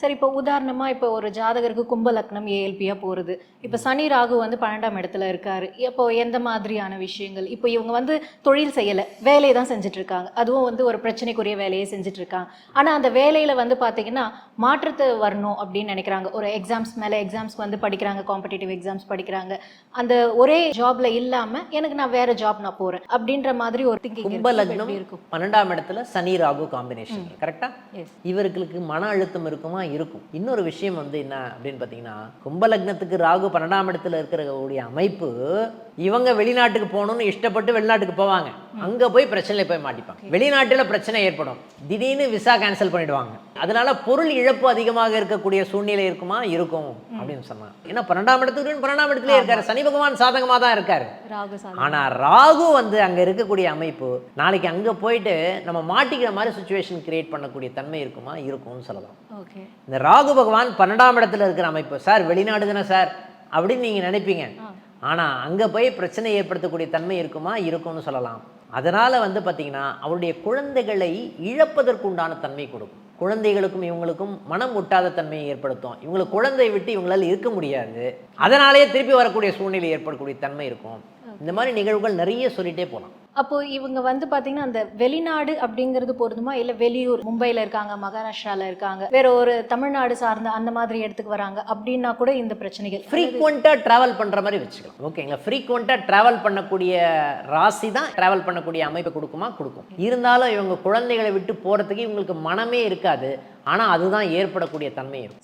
சரி இப்போ உதாரணமா இப்போ ஒரு ஜாதகருக்கு கும்ப லக்னம் ஏஎல்பியா போறது. இப்போ சனி ராகு வந்து பன்னெண்டாம் இடத்துல இருக்காரு. இப்போ எந்த மாதிரியான விஷயங்கள்? இப்போ இவங்க வந்து தொழில் செய்யல வேலையை தான் செஞ்சுட்டு இருக்காங்க அதுவும் வந்து ஒரு பிரச்சனைக்குரிய வேலையை செஞ்சுட்டு இருக்காங்க ஆனா அந்த வேலையில வந்து பாத்தீங்கன்னா மாற்றத்தை வரணும் அப்படின்னு நினைக்கிறாங்க. ஒரு எக்ஸாம்ஸ் மேல எக்ஸாம்ஸ் வந்து படிக்கிறாங்க காம்படிட்டிவ் எக்ஸாம்ஸ் படிக்கிறாங்க. அந்த ஒரே ஜாப்ல இல்லாம எனக்கு நான் வேற ஜாப் நான் போறேன் அப்படின்ற மாதிரி ஒரு திங்கிங் கும்ப லக்னம் எப்படி இருக்கும் பன்னெண்டாம் இடத்துல சனி ராகு காம்பினேஷன் கரெக்டா எஸ் இவர்களுக்கு மன அழுத்தம் இருக்குமா? இருக்கும். இன்னொரு விஷயம் வந்து என்ன அப்படின்னு பார்த்தீங்கன்னா கும்பலக்னத்துக்கு ராகு பன்னெண்டாம் இடத்துல இருக்கிற அமைப்பு இவங்க வெளிநாட்டுக்கு போகணும்னு இஷ்டப்பட்டு வெளிநாட்டுக்கு போவாங்க. அங்க போய் பிரச்சனையில போய் மாட்டிப்பாங்க. வெளிநாட்டுல பிரச்சனை ஏற்படும். திடீர்னு விசா கேன்சல் பண்ணிடுவாங்க. அதனால பொருள் இழப்பு அதிகமாக இருக்கக்கூடிய சூழ்நிலை இருக்குமா? இருக்கும் அப்படின்னு சொன்னாங்க. ஏன்னா பன்னெண்டாம் இடத்துக்கு பன்னெண்டாம் இடத்துலயே இருக்காரு. சனி பகவான் சாதகமா தான் இருக்காரு ஆனா ராகு வந்து அங்க இருக்கக்கூடிய அமைப்பு நாளைக்கு அங்க போயிட்டு நம்ம மாட்டிக்கிற மாதிரி சுச்சுவேஷன் கிரியேட் பண்ணக்கூடிய தன்மை இருக்குமா? இருக்கும்னு சொல்லலாம். இந்த ராகு பகவான் பன்னெண்டாம் இடத்துல இருக்கிற அமைப்பு சார் வெளிநாடு தானே சார்? அப்படின்னு நீங்க நினைப்பீங்க. ஆனா அங்க போய் பிரச்சனை ஏற்படுத்தக்கூடிய தன்மை இருக்குமா? இருக்கும்னு சொல்லலாம். அதனால் வந்து பார்த்திங்கன்னா அவருடைய குழந்தைகளை இழப்பதற்குண்டான தன்மை கொடுக்கும். குழந்தைகளுக்கும் இவங்களுக்கும் மனம் ஒட்டாத தன்மையை ஏற்படுத்தும். இவங்களுக்கு குழந்தை விட்டு இவங்களால் இருக்க முடியாது. அதனாலேயே திருப்பி வரக்கூடிய சூழ்நிலை ஏற்படக்கூடிய தன்மை இருக்கும். இந்த மாதிரி நிகழ்வுகள் நிறைய சொல்லிட்டே போகலாம் அப்போ இவங்க வந்து பாத்தீங்கன்னா அந்த வெளிநாடு அப்படிங்கிறது போதுமா இல்ல வெளியூர் மும்பைல இருக்காங்க மகாராஷ்டிரால இருக்காங்க வேற ஒரு தமிழ்நாடு சார்ந்த அந்த மாதிரி இடத்துக்கு வராங்க அப்படின்னா கூட இந்த பிரச்சனைகள். ஃப்ரீக்வெண்ட்டாக ட்ராவல் பண்ணுற மாதிரி வச்சுக்கலாம். ஓகேங்களா ஃப்ரீக்வெண்ட்டாக ட்ராவல் பண்ணக்கூடிய ராசி தான் ட்ராவல் பண்ணக்கூடிய அமைப்பை கொடுக்குமா? கொடுக்கும். இருந்தாலும் இவங்க குழந்தைகளை விட்டு போகிறதுக்கு இவங்களுக்கு மனமே இருக்காது. ஆனால் அதுதான் ஏற்படக்கூடிய தன்மை இருக்கும்.